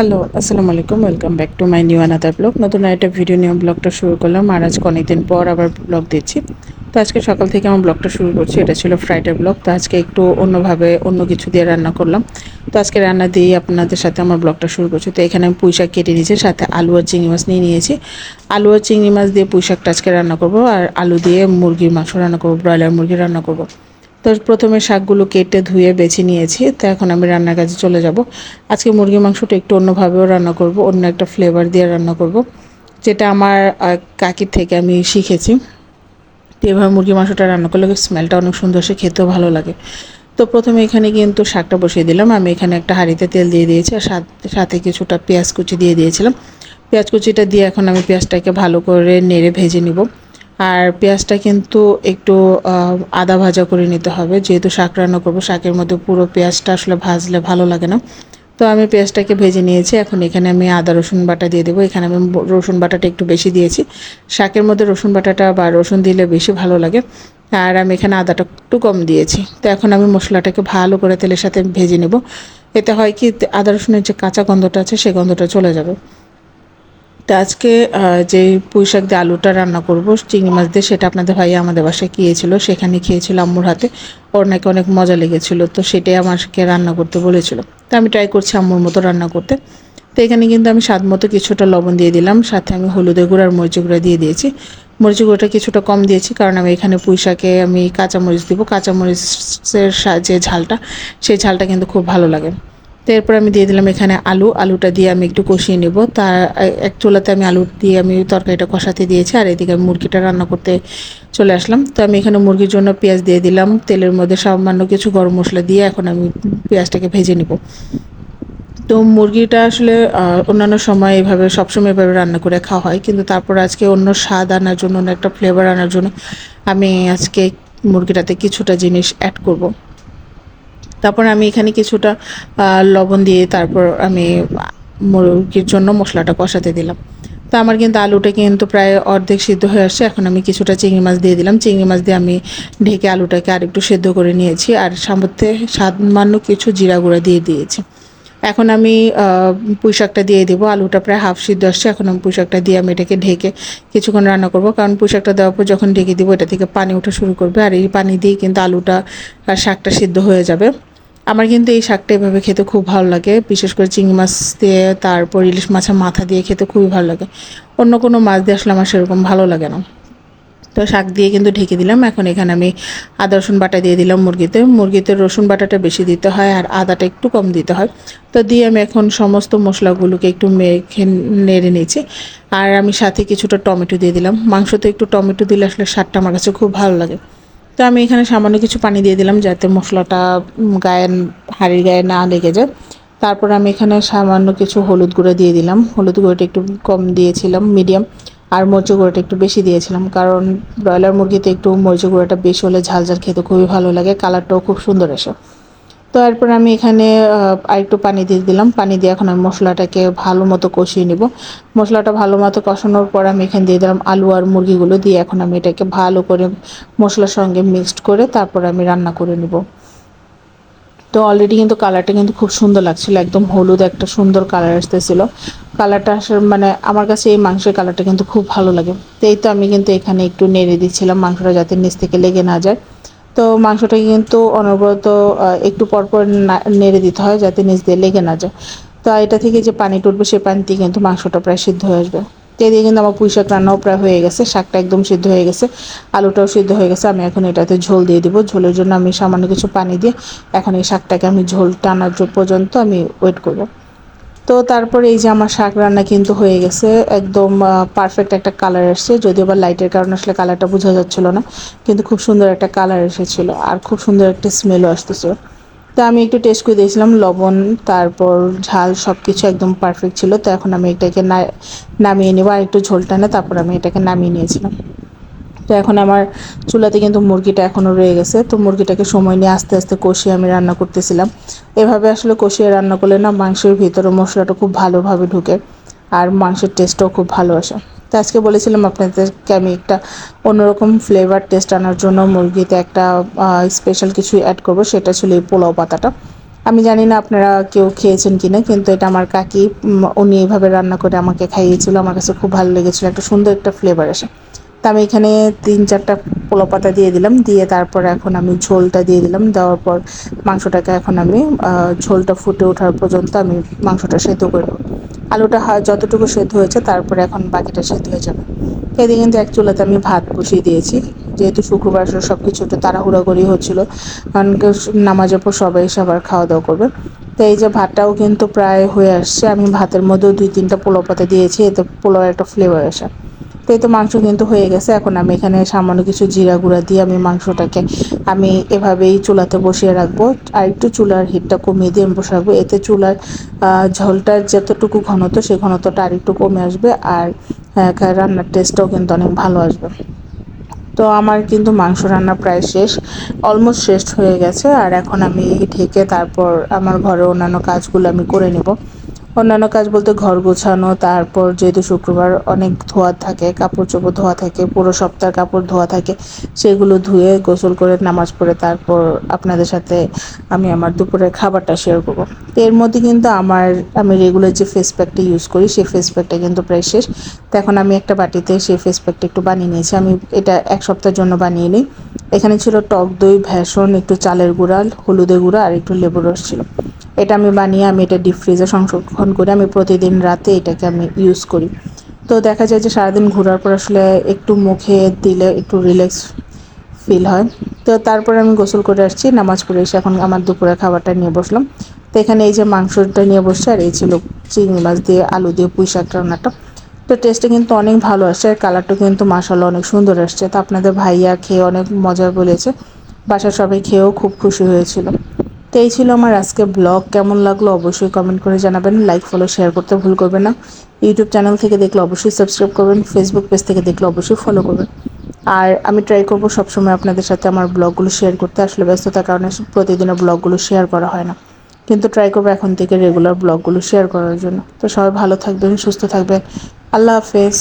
Hello, আসসালামু আলাইকুম welcome back to my new another blog নতুন একটা ভিডিও নিয়ে ব্লগটা শুরু করলাম, আর আজকে অনেকদিন পর আবার ব্লগ দিচ্ছি। তো আজকে সকাল থেকে আমার ব্লগটা শুরু করছি, এটা ছিল ফ্রাইডে ব্লগ তো আজকে একটু অন্যভাবে অন্য কিছু দিয়ে রান্না করলাম। তো আজকে রান্না দিয়ে আপনাদের সাথে আমার ব্লগটা শুরু করছি। তো এখানে আমি পুঁই শাক কেটে নিয়েছি, সাথে আলু আর চিংড়ি মাছ নিয়ে নিয়েছি। আলু আর চিংড়ি মাছ দিয়ে পুঁই শাকটা আজকে রান্না করব, আর আলু দিয়ে মুরগির মাংস রান্না করব, ব্রয়লার মুরগি রান্না করব। তো প্রথমে শাকগুলো কেটে ধুয়ে বেছে নিয়েছি। তো এখন আমি রান্নার কাজে চলে যাব। আজকে মুরগির মাংসটা একটু অন্যভাবেও রান্না করব, অন্য একটা ফ্লেভার দিয়ে রান্না করব। যেটা আমার কাকির থেকে আমি শিখেছি। তো এভাবে মুরগির মাংসটা রান্না করলে স্মেলটা অনেক সুন্দর, সে খেতেও ভালো লাগে। তো প্রথমে এখানে কিন্তু শাকটা বসিয়ে দিলাম। আমি এখানে একটা হাঁড়িতে তেল দিয়ে দিয়েছি আর সাথে কিছুটা পেঁয়াজ কুচি দিয়ে দিয়েছিলাম। পেঁয়াজ কুচিটা দিয়ে এখন আমি পেঁয়াজটাকে ভালো করে নেড়ে ভেজে নিব। আর পেঁয়াজটা কিন্তু একটু আদা ভাজা করে নিতে হবে। যেহেতু শাক রান্না করব, শাকের মধ্যে পুরো পেঁয়াজটা আসলে ভাজলে ভালো লাগে না। তো আমি পেঁয়াজটাকে ভেজে নিয়েছি। এখন এখানে আমি আদা, রসুন বাটা দিয়ে দেবো। এখানে আমি রসুন বাটাটা একটু বেশি দিয়েছি। শাকের মধ্যে রসুন বাটাটা বা রসুন দিলে বেশি ভালো লাগে। আর আমি এখানে আদাটা একটু কম দিয়েছি। তো এখন আমি মশলাটাকে ভালো করে তেলের সাথে ভেজে নেব। এতে হয় কি আদা, রসুনের যে কাঁচা গন্ধটা আছে সেই গন্ধটা চলে যাবে। তো আজকে যে পুঁই শাক দিয়ে আলুটা রান্না করব, চিংড়ি মাছ দিয়ে, সেটা আপনাদের ভাই আমাদের বাসায় গিয়েছিল সেখানে খেয়েছিল আম্মুর হাতে। ওর নাকি অনেক মজা লেগেছিল, তো সেটাই আমাকে রান্না করতে বলেছিল। তো আমি ট্রাই করছি আম্মুর মতো রান্না করতে। তো এখানে কিন্তু আমি স্বাদ মতো কিছুটা লবণ দিয়ে দিলাম, সাথে আমি হলুদের গুঁড়ো আর মরিচ গুঁড়া দিয়ে দিয়েছি। মরিচ গুঁড়োটা কিছুটা কম দিয়েছি, কারণ আমি এখানে পুঁই শাকে আমি কাঁচামরিচ দিব। কাঁচামরিচের যে ঝালটা, সেই ঝালটা কিন্তু খুব ভালো লাগে। তো এরপর আমি দিয়ে দিলাম এখানে আলু। আলুটা দিয়ে আমি একটু কষিয়ে নেব। তার এক চুলাতে আমি আলু দিয়ে আমি তরকারিটা কষাতে দিয়েছি আর এদিকে আমি মুরগিটা রান্না করতে চলে আসলাম। তো আমি এখানে মুরগির জন্য পেঁয়াজ দিয়ে দিলাম। তেলের মধ্যে সামান্য কিছু গরম মশলা দিয়ে এখন আমি পেঁয়াজটাকে ভেজে নেব। তো মুরগিটা আসলে অন্যান্য সময় এভাবে, সবসময় এভাবে রান্না করে খাওয়া হয়। কিন্তু তারপর আজকে অন্য স্বাদ আনার জন্য, অন্য একটা ফ্লেভার আনার জন্য আমি আজকে মুরগিটাতে কিছুটা জিনিস অ্যাড করব। তারপর আমি এখানে কিছুটা লবণ দিয়ে তারপর আমি মুরগির জন্য মশলাটা কষাতে দিলাম। তো আমার কিন্তু আলুটা কিন্তু প্রায় অর্ধেক সিদ্ধ হয়ে আসছে, এখন আমি কিছুটা চিংড়ি মাছ দিয়ে দিলাম। চিংড়ি মাছ দিয়ে আমি ঢেকে আলুটাকে আরেকটু সেদ্ধ করে নিয়েছি আর সামর্থ্যে সামান্য কিছু জিরা গুঁড়া দিয়ে দিয়েছি। এখন আমি পুঁই শাকটা দিয়ে দেবো। আলুটা প্রায় হাফ সিদ্ধ আসছে, এখন আমি পুঁই শাকটা দিয়ে আমি এটাকে ঢেকে কিছুক্ষণ রান্না করব। কারণ পুঁই শাকটা দেওয়ার পর যখন ঢেকে দিব, এটা থেকে পানি ওঠা শুরু করবে। আর এই পানি দিয়ে কিন্তু আলুটা আর শাকটা সিদ্ধ হয়ে যাবে। আমার কিন্তু এই শাকটা এভাবে খেতে খুব ভালো লাগে। বিশেষ করে চিংড়ি মাছ দিয়ে, তারপর ইলিশ মাছের মাথা দিয়ে খেতে খুবই ভালো লাগে। অন্য কোনো মাছ দিয়ে আসলে আমার সেরকম ভালো লাগে না। তো শাক দিয়ে কিন্তু ঢেকে দিলাম। এখন এখানে আমি আদা, রসুন বাটা দিয়ে দিলাম মুরগিতে। মুরগিতে রসুন বাটাটা বেশি দিতে হয় আর আদাটা একটু কম দিতে হয়। তো দিয়ে আমি এখন সমস্ত মশলাগুলোকে একটু মেখে নেড়ে নিয়েছি আর আমি সাথে কিছুটা টমেটো দিয়ে দিলাম। মাংসতে একটু টমেটো দিলে আসলে স্বাদটা আমার কাছে খুব ভালো লাগে। তো আমি এখানে সামান্য কিছু পানি দিয়ে দিলাম যাতে মশলাটা গায়ে হাড়ির গায়ে না লেগে যায়। তারপর আমি এখানে সামান্য কিছু হলুদ গুঁড়ো দিয়ে দিলাম। হলুদ গুঁড়োটা একটু কম দিয়েছিলাম, মিডিয়াম, আর মরিচ গুঁড়োটা একটু বেশি দিয়েছিলাম। কারণ ব্রয়লার মুরগিতে একটু মরিচ গুঁড়োটা বেশি হলে ঝাল ঝাল খেতে খুবই ভালো লাগে, কালারটাও খুব সুন্দর আসে। তো এরপর আমি এখানে আরেকটু পানি দিয়ে দিলাম। পানি দিয়ে এখন আমি মশলাটাকে ভালো মতো কষিয়ে নিব। মশলাটা ভালো মতো কষানোর পর আমি এখানে দিয়ে দিলাম আলু আর মুরগিগুলো দিয়ে এখন আমি এটাকে ভালো করে মশলার সঙ্গে মিক্সড করে তারপর আমি রান্না করে নিব। তো অলরেডি কিন্তু কালারটা কিন্তু খুব সুন্দর লাগছিল, একদম হলুদ একটা সুন্দর কালার আসতেছিল। কালারটা আসার মানে আমার কাছে এই মাংসের কালারটা কিন্তু খুব ভালো লাগে। তো এই তো আমি কিন্তু এখানে একটু নেড়ে দিচ্ছিলাম মাংসটা যাতে নিচ থেকে লেগে না যায়। তো মাংসটাকে কিন্তু অনবরত একটু পরপর নেড়ে দিতে হয় যাতে নিচ দিয়ে লেগে না যায়। তো এটা থেকে যে পানি টুটবে সেই পানিতে কিন্তু মাংসটা প্রায় সিদ্ধ হয়ে আসবে। তো এদিকে কিন্তু আমার পুঁই শাক রান্নাও প্রায় হয়ে গেছে, শাকটা একদম সিদ্ধ হয়ে গেছে, আলুটাও সিদ্ধ হয়ে গেছে, আমি এখন এটাতে ঝোল দিয়ে দিব। ঝোলের জন্য আমি সামান্য কিছু পানি দিয়ে এখন এই শাকটাকে আমি ঝোল টানার পর্যন্ত আমি ওয়েট করব। তো তারপর এই যে আমার শাক রান্না কিন্তু হয়ে গেছে, একদম পারফেক্ট একটা কালার এসছে, যদিও বা লাইটের কারণে আসলে কালারটা বোঝা যাচ্ছিল না, কিন্তু খুব সুন্দর একটা কালার এসেছিল আর খুব সুন্দর একটা স্মেলও আসতেছিল তো আমি একটু টেস্ট করে দিয়েছিলাম লবণ, তারপর ঝাল সব কিছু একদম পারফেক্ট ছিল, তো এখন আমি এটাকে নামিয়ে নেব, আর একটু ঝোলটা না, তারপর আমি এটাকে নামিয়ে নিয়েছিলাম। তো এখন আমার চুলাতে কিন্তু মুরগিটা এখনও রয়ে গেছে। তো মুরগিটাকে সময় নিয়ে আস্তে আস্তে কষিয়ে আমি রান্না করতেছিলাম। এভাবে আসলে কষিয়ে রান্না করলে না মাংসের ভিতরে মশলাটা খুব ভালোভাবে ঢুকে আর মাংসের টেস্টটাও খুব ভালো আসে। তো আজকে বলেছিলাম আপনাদেরকে আমি একটা অন্যরকম ফ্লেভার টেস্ট আনার জন্য মুরগিতে একটা স্পেশাল কিছু অ্যাড করব, সেটা ছিল এই পোলাও পাতাটা। আমি জানি না আপনারা কেউ খেয়েছেন কি না কিন্তু এটা আমার কাকি উনি এইভাবে রান্না করে আমাকে খাইয়েছিল। আমার কাছে খুব ভালো লেগেছিল। একটা সুন্দর একটা ফ্লেভার আসে। তা আমি এখানে তিন চারটা পোলো পাতা দিয়ে দিলাম। দিয়ে তারপর এখন আমি ঝোলটা দিয়ে দিলাম। দেওয়ার পর মাংসটাকে এখন আমি ঝোলটা ফুটে ওঠার পর্যন্ত আমি মাংসটা সেদ্ধ করে নেব। আলুটা যতটুকু সেদ্ধ হয়েছে, তারপরে এখন বাকিটা সেদ্ধ হয়ে যাবে। এদিকে কিন্তু এক চুলাতে আমি ভাত বসিয়ে দিয়েছি। যেহেতু শুক্রবার সব কিছু একটু তাড়াহুড়ো করেই হচ্ছিল, কারণ নামাজের পর সবাই এসে আবার খাওয়া দাওয়া করবে। তো এই যে ভাতটাও কিন্তু প্রায় হয়ে আসছে। আমি ভাতের মধ্যেও দুই তিনটা পোলাও পাতা দিয়েছি, এতে পোলাওয়ের একটা ফ্লেভার আসে। তো এই তো মাংস কিন্তু হয়ে গেছে। এখন আমি এখানে সামান্য কিছু জিরা গুঁড়া দিয়ে আমি মাংসটাকে আমি এভাবেই চুলাতে বসিয়ে রাখব। আর একটু চুলার হিটটা কমিয়ে দিয়ে আমি বসে রাখব। এতে চুলার ঝোলটার যতটুকু ঘনত্ব সেই ঘনত্বটা আর একটু কমে আসবে। আর রান্নার টেস্টটাও কিন্তু অনেক ভালো আসবে। তো আমার কিন্তু মাংস রান্না প্রায় শেষ অলমোস্ট শেষ হয়ে গেছে। আর এখন আমি ঢেকে তারপর আমার ঘরে অন্যান্য কাজগুলো আমি করে নেব। অন্যান্য কাজ বলতে ঘর গোছানো, তারপর যেহেতু শুক্রবার অনেক ধোয়া থাকে, কাপড় চোপড় ধোয়া থাকে, পুরো সপ্তাহের কাপড় ধোয়া থাকে, সেগুলো ধুয়ে গোসল করে নামাজ পড়ে তারপর আপনাদের সাথে আমি আমার দুপুরের খাবারটা শেয়ার করব। তো এর মধ্যে কিন্তু আমার, আমি রেগুলার যে ফেস প্যাকটা ইউজ করি, সেই ফেস প্যাকটা কিন্তু প্রায় শেষ। তো এখন আমি একটা বাটিতে সেই ফেস প্যাকটা একটু বানিয়ে নিয়েছি। আমি এটা এক সপ্তাহের জন্য বানিয়ে নিই। এখানে ছিল টক দই ভ্যাসন একটু চালের গুঁড়া, হলুদের গুঁড়া আর একটু লেবুর রস ছিল। এটা আমি বানিয়ে আমি এটা ডিপ ফ্রিজে সংরক্ষণ করে আমি প্রতিদিন রাতে এটাকে আমি ইউজ করি। তো দেখা যায় যে সারাদিন ঘোরার পর আসলে একটু মুখে দিলে একটু রিল্যাক্স ফিল হয়। তো তারপরে আমি গোসল করে আসছি, নামাজ পড়ে এসে এখন আমার দুপুরের খাবারটা নিয়ে বসলাম। তো এখানে এই যে মাংসটা নিয়ে বসছে আর এই ছিল চিংড়ি মাছ দিয়ে আলু দিয়ে পুঁই শাক রান্নাটা। তো টেস্টটা কিন্তু অনেক ভালো আসছে আর কালারটা কিন্তু মাসাল্লাহ অনেক সুন্দর আসছে। তো আপনাদের ভাইয়া খেয়ে অনেক মজা বলেছে। বাসার সবাই খেয়েও খুব খুশি হয়েছিল। এই ছিল আমার আজকে ব্লগ। কেমন লাগল অবশ্যই কমেন্ট করে জানাবেন। লাইক ফলো শেয়ার করতে ভুল করবেন না। ইউটিউব চ্যানেল থেকে দেখলে অবশ্যই সাবস্ক্রাইব করবেন। ফেসবুক পেজ থেকে দেখলে অবশ্যই ফলো করবেন। আর আমি ট্রাই করব সবসময় আপনাদের সাথে আমার ব্লগগুলো শেয়ার করতে। আসলে ব্যস্ততার কারণে প্রতিদিনও ব্লগগুলো শেয়ার করা হয় না। কিন্তু ট্রাই করব এখন থেকে রেগুলার ব্লগগুলো শেয়ার করার জন্য। তো সবাই ভালো থাকবেন, সুস্থ থাকবেন। আল্লাহ হাফেজ।